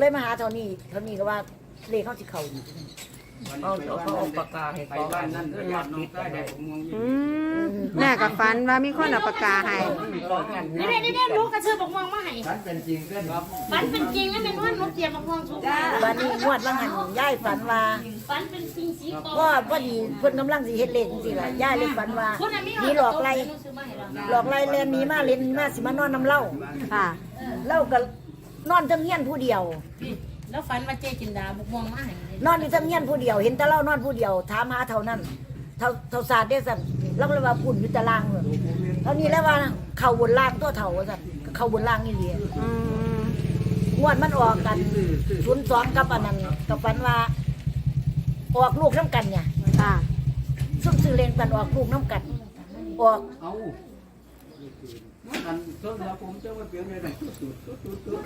เลยมาหาเท่านี้เท่านี้ก็ว่าเลขเขาสิเข้าอยู่เอาเอาเขาเอาปากกาให้ไปเขาบ้าอันนนั่นั้นนก็ก็ยัยัดดน้องติดใต้ได้ผมมองอยู่อืมแม่กับฝันว่ามีคนเอาปากกาให้ นี่แม่นี่แม่ลูกกระซื้อบอกมองมาให้ฉันเป็นจริงเพื่อนครับฝันเป็นจริงแล้วเป็นว่าหนูเตรียมบอกมองถูกวันนี้งวดว่าหันยายฝันว่าฝันเป็นจริงสีโตว่าพอดีเพิ่นกำลังสิเฮ็ดเลขจังซี่ล่ะยายเลยฝันว่าคนนั้นมีมีหลอกไล่ซื้อมาให้เราหลอกไล่แลนหนี้มาเล่นมาสิมานอนน้ำเหล้าค่ะ เหล้าก็ นอนเทั้งเฮียนผู้เดียวแล้วฝันว่าเจ๊จินดาบอกมองมาให้นอนอยู่เทั้งเฮียนผู้เดียว เห็นแต่เหล้านอนผู้เดียวถามหาเท่านั้นเท่าเท่าศาสตร์ได้สั่นแล้วก็เลยว่าปุ่นอยู่ตารางเลยเท่านี้แล้วว่าเข้าบนล่างตัวเท่าว่าสั่นก็เข้าบนล่างนี่เดียอืมงวดมันออกกันศูนย์สองกับอันนั้นกับฝันว่าออกลูกน้ำกันเนี่ย ค่ะ ซุ่มซื้อเลนกันออกลูกน้ำกันออก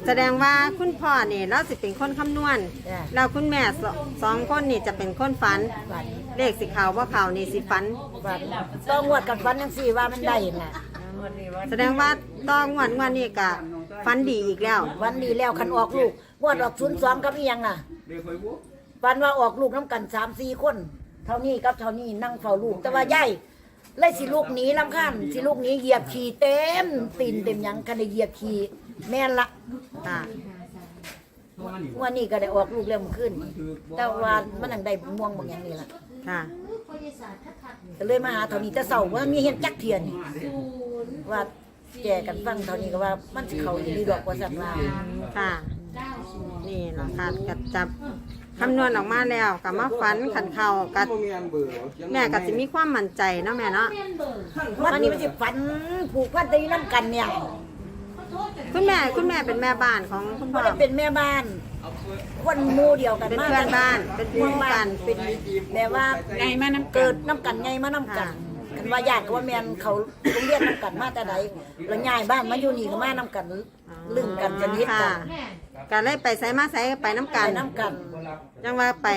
แสดงว่าคุณพ่อนี่เราสิเป็นคนคำนวณจ้ะ แล้วคุณแม่สสองคนนี่จะเป็นคนฝัน ฝันเลขสิเขาว่าเขานี่สิฝัน ฝันต้องงวดกันฝันยังสี่ว่ามันได้น่ะแสดงว่าต้องงวดงวดนี้ก็ฝันดีอีกแล้ว วันนี้แล้วคันออกลูกงวดออกศูนย์สองกับอีหยังน่ะเดี๋ยวคอยบุ๊กฝันว่าออกลูกน้ำกันสามสี่คน เท่านี้กับเท่านี้นั่งเฝ้าลูก แต่ว่าใหญ่ เลยสิลูกหนีลำคันสิลูกหนีเหยียบขี่เต็มตีนเต็มหยังคันได้เหยียบขี่แม่นละค่ะงวันนี้ก็ได้ออกลูกแล้วมันขึ้น แต่ว่ามันนังได้ม่วงบางอย่างนี่ล่ะค่ะ ก็เลยมาหาเท่านี้แต่เศร้าว่ามีเห็นจักเทียนนี่ว่าแจกันฟังเท่านี้ก็ว่ามันสิเขาอีหลีดอกว่าสัตว์ว่าค่ะ นี่แหละค่ะกัจับ คำนวณออกมาแล้วกับมาฝันขันเข่ากับบ่มีอันเบื่อแม่ก็จะมีความมั่นใจเนาะแม่เนาะวันนี้มันสิฝันผูกพันตีน้ำกันเนี่ยคุณแม่คุณแม่เป็นแม่บ้านของคุณเพพ่อราะได้เป็นแม่บ้าน คนหมู่เดียวกันเป็นมาเพื่อนบ้านเป็นหมู่กันเป็นแบบว่าไงมาน้ำเกิดน้ำกันไงมาน้ำกันกั นว่าญาติก็ว่าแมนเขาโรงเรียนน้ำกันมาแต่ใดแล้วย้ายบ้านมาอยู่นี่ก็มาน้ำกันลึงกันจะนิดกัค่ะนก็เลยไปไสมาไสไปน้ำกักันนน้ำกันยังว่าไป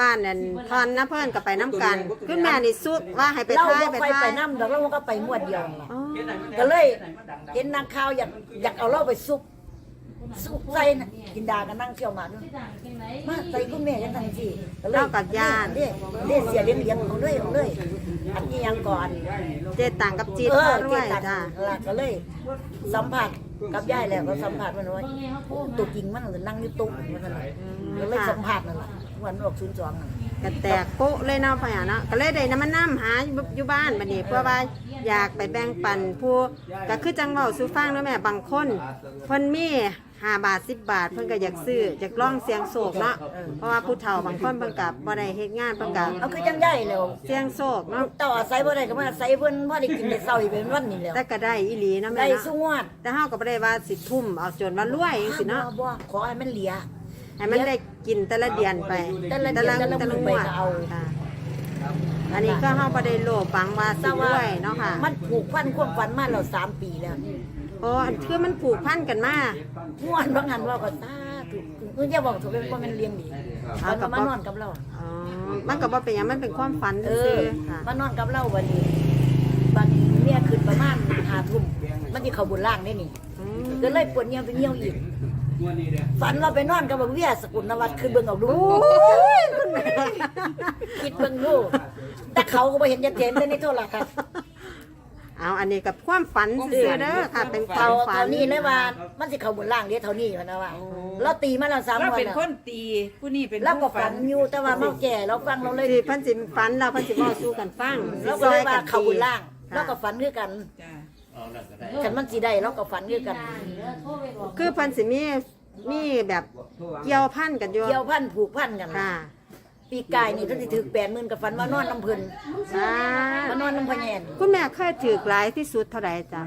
บ้านนั่นทอนนะเพื่อนก็ไปน้ำกันคุณแม่นี่สุดว่าให้ไปเราท้ายบ่ไปค่อยท้าไปยน้ำดอกเราก็ไปมวดเดียวนั่นล่ะ อ๋อก็เลยเห็นนางข้าวอยากอยากเอาเราไปซุปซุปใส่น่ะกินดากันนั่งเที่ยวหมากด้วย มาใส่คุณแม่กันทังทีก็เลยเรียกเรียกเสียเลี้ยงเลี้ยงเอาเลยเอาเลยอันนี้ยังก่อนเจต่างกับจีดเออด้เกวยตัดจ้าละก็เลย สัมผัสกับยายแล้วก็สัมผัสมันว่าโอ้ตัวจริงมันนั่งอยู่ตุ๊กมันนั่นแหละก็เลยสัมผัสนั่นแหละวันออกศูนย์สองนั่น ก็แตกโป๊ะเลยเนาะพ่อหาเนาะก็เลยได้น้ำมันน้ำหาอยู่บ้านบัดนี้เพื่อว่าอยากไปแบ่งปันผู้ก็คือจังเว้าสู่ฟังเนาะแม่บางคนเพิ่นมี ห้าบาทสิบบาท เพิ่นก็อยากซื้ออยากลองเสียงโศกเนาะเพราะว่าผู้เฒ่าบางคนเพิ่นก็บ่ได้เฮ็ดงานเพิ่นก็เอาคือจังยายแล้วเสียงโศกเนาะต่ออาศัยบ่ได้ก็มาอาศัยเพิ่นพอได้กินได้เศร้าอีกเป็นวันนี้แล้วแต่ก็ได้อีหลีเนาะแม่ได้เนาะสู้งวดแต่เฮาก็บ่ได้ว่าสิทุ่มเอาจนว่ารวยจังซี่เนาะบ่บ่ขอให้มันเหลียให้มันได้กินแต่ละเดือนไปแต่ละเดือนแต่ละแต่ละมื้งอวดไปก็เอาค่ะอันนี้ก็เฮาบ่ได้โลภหวังว่าสิแต่รว่าวยเนาะค่ะ มันผูกพันความฝันมาแล้วสามปีแล้ว โอ้คือมันผูกพันกันมาม่วนบางหันว่าก็ตาถูกคืออย่าบอกถูกเป็นว่ามันเลี้ยงดีมันก็มานอนกับเราอ๋อมันก็บ่เป็นหยังมันเป็นความฝันเอซื่ออๆค่ะมานอนกับเราวันนี้บัดนี้เมียขึ้นประมาณหาทุ่มมันสิเข้าบนล่างได้นี่อืมก็เลยปวดเหี่ยวไปเหี่ยวอีกงวดนี้เด้อฝันว่าไปนอนกับบักเวียสกุลนวัดขึ้นเบิ่งเอาดูคิดเบิ่งดูแต่เขาก็บ่เห็นจะเห็นแต่ในโทรทัศน์ เอาอันนี้กับความฝันซื่อๆเด้อค่ะ เป็นควาเขามฝัเท่านนี้เลยว่ามันสิเข้าบนล่างเด้เท่านี้มันนะว่าเราตีมาแล้วสามเราวันเป็นแล้วคนตีผู้นี้เป็นเราก็ผู้ฝันอยู่แต่ว่าเมาแก่เราฟังเราเลยสิเพิ่นสิฝันเราเพิ่นสิเว้าสู่กันฟังเราก็เลยว่าตีเข้าบนล่างเราก็ฝันคือกันจ้าฉันมันสิได้เราก็ฝันคือกันคือเพิ่นสิมีมีแบบเกี่ยวพันกันอยู่เกี่ยวพันผูกพันกัน ค่ะ ปีกายนี่เพิ่นสิถึก80,000กับฝันว่านอนน้ำเพิ่นสามานอนน้ำพะแยนคุณแม่เคยถือหลายที่สุดเท่าใดจ้ะ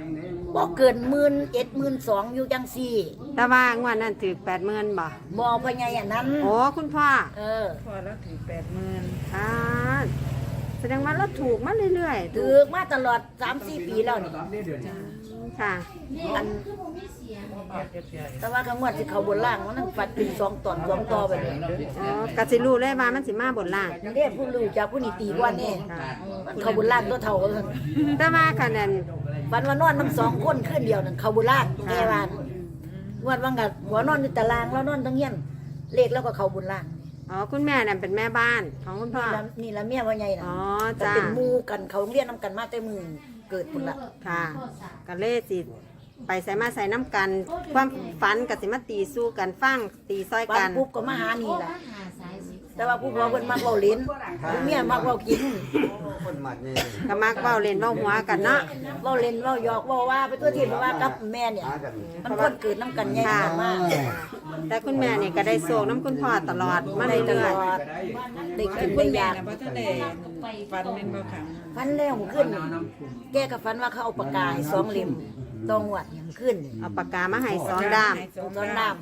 บ่เกินหมื่นเอ็ดหมื่นสองอยู่จังซี่แต่ว่างวดนั้นถือ80,000บ่บ่พะแยนนั้นโอ้คุณพ่อเออ พอแล้วถือแปดหมื่น อ่า แสดงว่าเราถูกมาเรื่อยๆถือมาตลอด3-4ปีแล้วนี่ค่ะ อันแต่ว่าข้างวดสิเข้าบนล่างมันนั่งฝันเป็นสองตอนสองต่อไปเลยอ๋อกสิรู้เลยว่ามันสิมาบนล่างเรียกผู้รู้จากผู้นี้ตีกว่านี่มันเข้าบนล่างตัวเท่ากันแต่ว่าคะแนนฝันว่านอนน้ำสองคนขึ้นเดียวนั่นเข้าบนล่างแกวานงวดว่างกับหัวนอนอยู่ตารางแล้วนอนตั้งเงี้ยนเลขแล้วก็เขาบุญล่าง อ๋อคุณแม่นั่นเป็นแม่บ้านของคุณพ่อ นี่ละนี่ละเมียว่าไงน่ะอ๋อมันจ้าเป็นหมู่กันเขาเรียนนํกันมาแต่มือเกิดพุ่นละค่ะก็เลยสิไปใส่มาใส่น้ำกัน ความฝันกับสิมาตีสู้กันฟังตีซอยบ้ากันนปุ๊บก็มาหานี่ล่ะ แต่ว่าผู้พ่อเพิ่นมักเว้าลิ้นผู้เมียมักเว้ากินคนหมัดนี่ก็มักเว้าเล่นเว้าหัวกันเนาะ เว้าเล่นเว้าหยอกเว้าว่าไปตัวที่เพราะว่ากับแม่เนี่ย หากันมันคนเกิดน้ำกันใหญ่กันมากแต่คุณแม่นี่ก็ได้โศกน้ำคุณพ่อตลอดมาได้ตเรื่ลอยอดได้กินคุได้ณอแม่ยากน่ะบ่ทันได้ฟันเป็นบ่ขัง ฟันแล้วมันขึ้น แกก็ฟันว่าเขาเอาปากกาให้สองเล่ม ตองหวัดยังขึ้นๆเอาปากกามาให้สองด้ามสองด้าม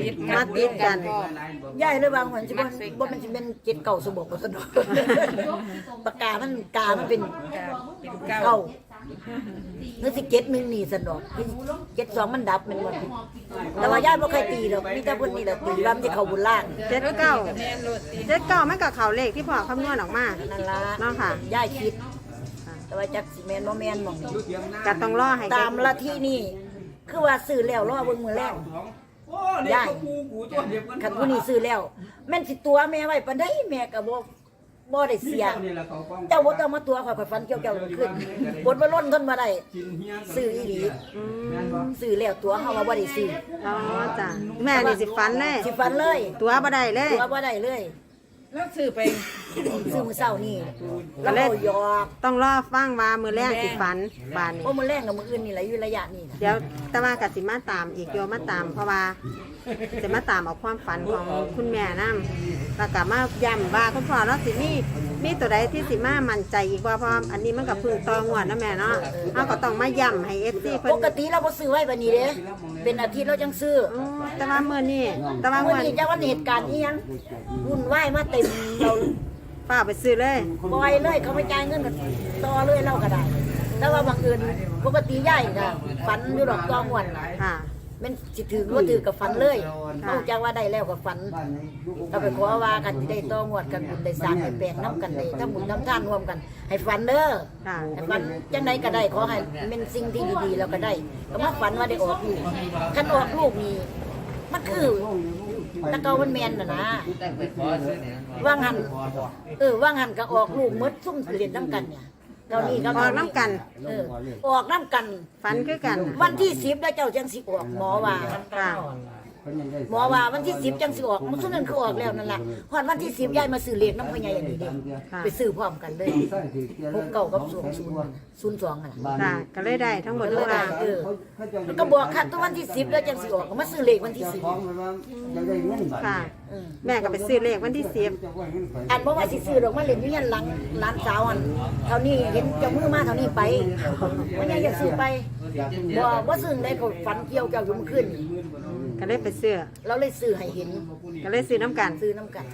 ติดมาติดกันย่ายเลยบางวันสิบ่บ่มันสิเป็นเจ็ดเก่าสมบบ่สนุกปากกามันกามันเป็นเป็นเก้าเก่าเนื้อสิเจ็ดหนึงนี่สนอกเจ็ดสองมันดับแมันหมดแต่ว่าย่ายบ่เคยตีดอกมีแต่เพิ่นนี่แหละตีรำที่เขาบุญล่างเจ็ดเก้าแม่นโลดติดเจ็ดเก้ามันกับเขาเลขที่พ่อคำนวณออกมานั่นล่ะเนาะค่ะย่ายคิด แต่ว่าจักสิแม่นบ่แม่นหม่องนี้ก็ต้องรอให้ตามละที่นี่ คือว่าซื้อแล้วรอเบิ่งมื้อแรกโอ้เด็กกูกูตัวเดียวกันคันผู้นี้ซื้อแล้ว แม่นสิตัวแม่ไว้ปานใดแม่ก็บ่บ่ได้เสียนี่แหละเขาป้องเจ้าบ่ต้องมาตัวข่อยข่อยฟันเกี่ยวเกี่ยวขึ้นบนบ่ล้นทนบ่ได้กินเฮียซื้ออีหลีอืมซื้อแล้วตัวเฮาว่าบ่ได้ซื้ออ๋อจ้ะแม่นี่สิฝันเลยสิฟันเลย ตัวบ่ได้เลยตัวบ่ได้เลย แล้วซื้อไปซื้อมื้อเช้านี่แล้วก็หยอกต้องรอฟังว่ามือแรกสิฝันบานนี้โอ้มื้อแรงกับมื้ออื่นนี่แหละอยู่ระยะนี้นะเดี๋ยวแต่ว่ากัสิมาตามอีกโยมาตาม เพราะว่าจะมาตามเอาความฝันของคุณแม่นํแล้วก็มาย้ำว่าคุณพ่อเราสิมีมีตัวใดที่สิมามั่นใจอีกว่าเพราะอันนี้มันก็เพึ่งตองวดนะแม่เนาะเฮาก็ต้องมาย้ำให้ FC เพิ่ปนกติเราบ่ซื้อไว้บัดนี้เด้ เป็นอาทิตย์เราจังซื้ออ๋อแต่ว่ามื้อนี้แต่ว่ามื้อมื้อนี้นี้จักวันเหตุการณ์อีหยังวุ่นวายมาเต็มเราป้าไปซื้อเลยปล่อยเลยเขาไม่จ่ายเงินก็ต่อเลยเราก็ได้แต่ว่าบางอื่นปกติย่ายก็ฝันอยู่ดอกตองวดค่ะ แม่นสิถือบ่ถือกับฝันเลยเฮาจักว่าได้แล้วก็ฝันบ้านนี้ลูกก็ไปขอว่ากันสิได้ต่องวดกันบุญได้สร้างได้แปลงนํกันได้ทั้งบุญทั้งทานร่วมกัน ให้ฝันเด้อค่ะให้ฝันจังไดก็ได้ขอให้เป็นสิ่งที่ดีๆแล้วก็ได้ก็มาฝันว่าได้ออกลูกคันออกลูกนี่มันคือตะเกามันแม่นน่ะนะว่างหันเออว่างหันก็ออกลูกหมดซุ่มเรียนนํกันเนี่ย เท่านี้ก็ออกน้ำกัน เออออกนํกัน ฝันคือกัน วันที่10แล้วเจ้าจังสิออกหมอว่า ค่ะ หมอว่าวันที่10จังสิออกมันซุนั้นคือออกแล้วนั่นล่ะฮอดวันที่10ยายมาซื้อเลขนำพ่อใหญ่อันนี้เด้ค่ะไปซื้อพร้อมกันเลยพวกเก่ากับศูนย์ศูนย์ศูนย์สองอะค่ะก็เลยได้ทั้งหมดเลทั้ยงได้รางเออแล้วก็บอกค่ะตัววันที่สิบแล้วจังสิออกก็มาซื้อเลขวันที่สิบค่ะแม่ก็ไปซื้อเลขวันที่สิบอันเพราะว่าสิซื้อดอกมาเล่นอยู่ยันหลังร้านสาวอันเท่านี้เห็นเจ้ามือมาเท่านี้ไปว่าไงอยากซื้อไปบ่บ่ซื้อได้ก็ฝันเกี่ยวเจ้าอยู่เมื่อคืนนี่ก็เลยไปซื้อเราเลยซื้อให้เห็นก็เลยซื้อน้ำกันซื้อน้ำกัน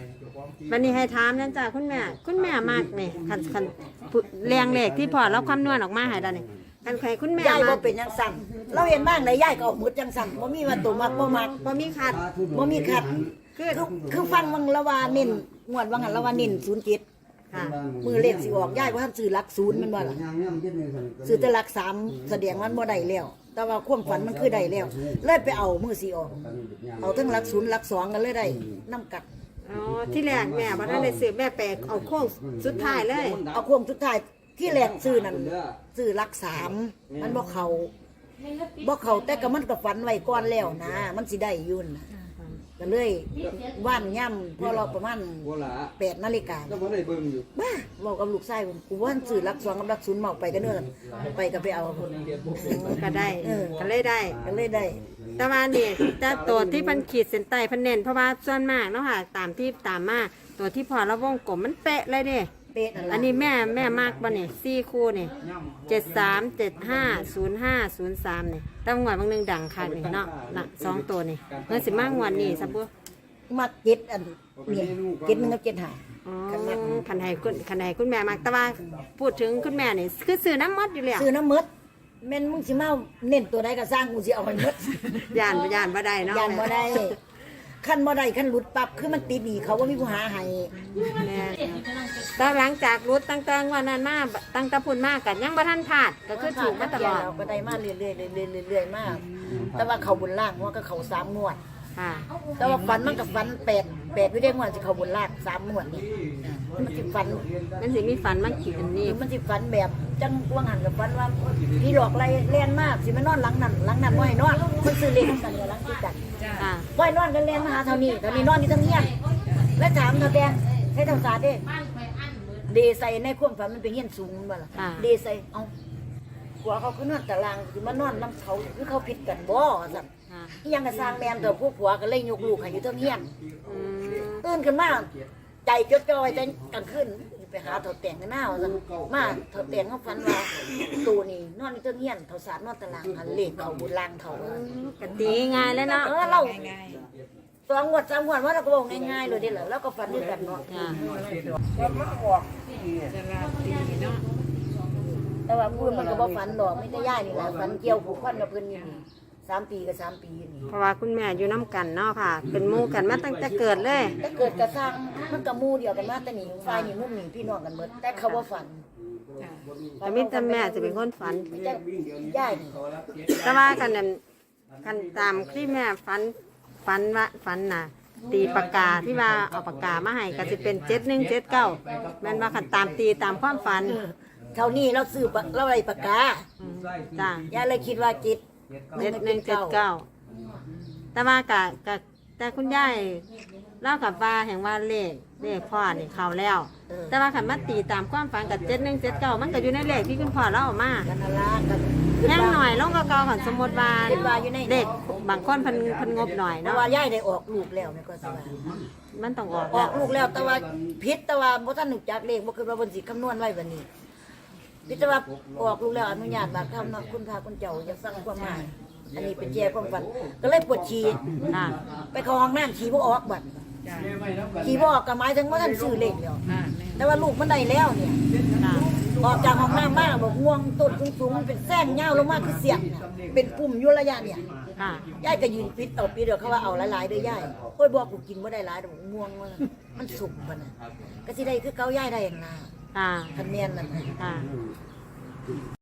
วันนี้ให้ถามนั่นจ้าคุณแม่ คุณแม่มากนี่คันคันผู้เรียงเลขที่พอเราคำนวณออกมาให้ได้นี่คันใครคุณแม่ยายมาบ่เป็นจังสั่นเราเห็นบ้างได้ยายก็เอาหมดจังสั่นบ่มีว่าตัวมักบ่มักบ่มีขาดบ่มีขัดคือคือคือฟังวังละว่าเน้นงวดว่างั้นละว่าเน้น07ค่ะมือเลขสิออกยายว่าท่านซื้อหลักศูนย์แมันบ่ล่ะซื้อแต่หลักสามแสดงมันบ่ได้แล้ว แต่ว่าความฝันมันคือได้แล้ว เลยไปเอามือสีออก เอาทั้งหลักศูนย์หลักสองกันเลยได้น้ำกัด อ๋อที่แรกแม่บ่ทันได้ซื้อแม่แปลเอาโค้งสุดท้ายเลย เอาควงสุดท้ายที่แรกซื้อนั่นซื้อหลักสามมันบ่เขาบ่เขาแต่ก็มันก็ฝันไว้ก่อนแล้วนะ มันสิได้อยุ่นนะ ก็เลยว่านย่ำพอเราประมาณโบราณแปดนาฬิกาก็บ่ได้เบิ่งอยู่บ้าบอกกับลูกชายผมกูว่าซื้อหลักสองกับหลักศูนย์เมาไปกันเนินไปก็ไปเอาก็ได้เออก็เลยได้ ก็เลยได้ แต่ว่านี่จะตัวที่เพันขีดเส้นใต้เพันเน้นเพราะว่าส่วนมากเนาะค่ะตามที่ตามมาตัวที่พอเราวงกลมมันเป๊ะเลยเด้ เป๊ะนั่นล่ะอันนี้แม่แม่มากป่ะนี่สี่คู่นี่เจ็ดสามเจ็ดห้าศูนย์ห้าศูนย์สามนี่ตั้งหวดบางหนึงดังค่ะนี่เนาะน่ะสองตัวนี่เงินสิมากงวดนี่สับปุ๊มาเจ็ดอันเนี่ยเจ็ดหนึ่งกับเจ็ดห้าอ๋อคันให้คุณคันให้คุณแม่มากแต่ว่าพูดถึงคุณแม่นี่คือซื้อน้ำมดอยู่แล้วซื้อน้ำมดแม่นมึงสิมาเน้นตัวใดก็สร้างกูสิเอาไปหมดย่านย่านบ่ได้เนาะยานบ่ได้ ขั้นบ่ได้ขั้นหลุดปั๊บคือมันติดหนีเขาว่ามีผู้หาให้แม่แต่หลังจากรุดตั้งแต่วันนั้นมาตั้งแต่พุ่นมากกันยังบ่ทันพลาดก็คือถูกมาตลอด เราก็ได้มาเรื่อยๆเรื่อยๆเรื่อยๆเรื่อยๆมากแต่ว่าเขาบนล่างว่าก็เขาสามงวด ค่ะแต่ว่าฟันมันกับฟันแปดแปดไม่ได้งวดสิเขาบนล่างสามงวดนี่มันสิฟันมันสิมีฝันมันขีดอันนี้มันสิฟันแบบจังว่างหันกับฟันว่าพี่หลอกไรเล่นมากสิมานอนหลังนั่นหลังนั่นว่ายนอนมันซื้อเล่นกันอยู่หลังที่กันค่ะว่ายนอนกันเล่นมาหาเท่านี้เท่านี้นอนที่ทั้งเฮียนแล้วถามเท่าแดงให้เท่าสาเด้บ้านไปอันเบิดเดใส่ในความฝันมันเป็นเฮียนสูงบ่ล่ะค่ะเดใส่เอาหัวเขาคือนอนตารางสิมานอนน้ำเขาคือเขาผิดกันบ่สั่นค่ะ อีหยังก็สร้างแม่นเถอะพวกผัวก็เลยยกลูกให้อยู่เทั้งเฮียนอืมตื่นขึ้นมาใจจดจ่อยแต่กลางคืนไปหาเถาแต่งกันหน้าว่าซั่นมาเถาแต่งเขาฝันว่าตูนี่นอนอยู่เทั้งเฮียนเถาสารนอนตารางหันเลขเขาบุญลางเถากตีง่ายเลยเนาะ เออเราง่ายสองงวดสามงวดว่าเราก็บอกง่ายๆเลยเด้อล่ะแล้วก็ฝันด้วยกันเนาะ ค่ะว่ามาออกที่นี่ๆจะลาตีเนาะแต่ว่าพูดมันก็บ่ฝันดอกไม่ได้ย่ายนี่แหละฝันเกี่ยวผูกพันกับเพิ่นนี่ สามปีกับสามปีนี่เพราะว่าคุณแม่อยู่น้ำกันเนาะค่ะ เป็นหมู่กันมาตั้งแต่เกิดเลย แต่เกิดกระสร้างมันก็หมู่เดียวกันมาแต่นี่ฝ่ายนี่มุมนี่พี่น้องกันหมดแต่เขาบ่ฝันค่ะแต่มิแต่แม่จะเป็นคนฝัน จะย่ายนี่แต่ว่ากันนั่นกันตามที่แม่ฝันฝันว่าฝันน่ะ ตีปากกาที่ว่าเอาปากกามาให้ก็จะเป็นเจ็ดหนึ่งเจ็ดเก้าแม่นว่าขันตามตีตามความฝันเท่านี้เราซื้อปะเราอะไรปากกาอืมจ้า ย่าเลยคิดว่าจิต เจ็ดหนึ่งเจ็ดเก้าแต่ว่ากะกะแต่คุณยายเล่ากับว่าแห่งว่าเลขเลขพ่อนี่เขาแล้ว แต่ว่าขันมาตีตามความฝันกับเจ็ดหนึ่งเจ็ดเก้ามันก็อยู่ในเลขที่คุณพ่อเล่ามากันนาลากันแห้งหน่อยลงก็เก่าๆของสมมติว่าคิดว่าอยู่ในเด็กบางคนเพันเพันงบหน่อยแต่เนาะว่าย่ายได้ออกลูกแล้วนี่ก็สิว่ามันต้องออกอแล้อวกลูกแล้วแต่ว่าพิษแต่ว่าบ่ทันหนุจักเลขบ่คือว่าเพิ่นสิคำนวณไว้บัดนี้ พิษแต่ว่าออกลูกแล้วอนุญาตบากทำเนาะคุณพาคุณเจ้าอย่าสั่งความหมายอันนี้เป็นแจความฝันก็เลยปวดฉี่ค่ะไปเข้าห้องน้ำฉี่บ่ออกบัดจ้าฉี่บ่ออกก็หมายถึงว่าท่านซื้อเลขแล้วค่ะแม่แต่ว่าลูกมันได้แล้วเนี่ยค่ะออกจากห้องน้ำมาบอกง่วงต้นสูงๆมันเป็นแส้นยาวลงมาคือเสียงน่ะเป็นปุ่มอยู่ระยะเนี่ยค่ะยายก็ยืนปิดเอาปิดเดี๋ยวเขาว่าเอาหลายๆเด้อยายโอ้ยบอกกูกินบ่ได้หลายดอกง่วงว่ามันสุกมันน่ะก็สิได้คือเก่ายายได้อย่างน่ะ ค่ะคะแนนนั่นน่ะค่ะ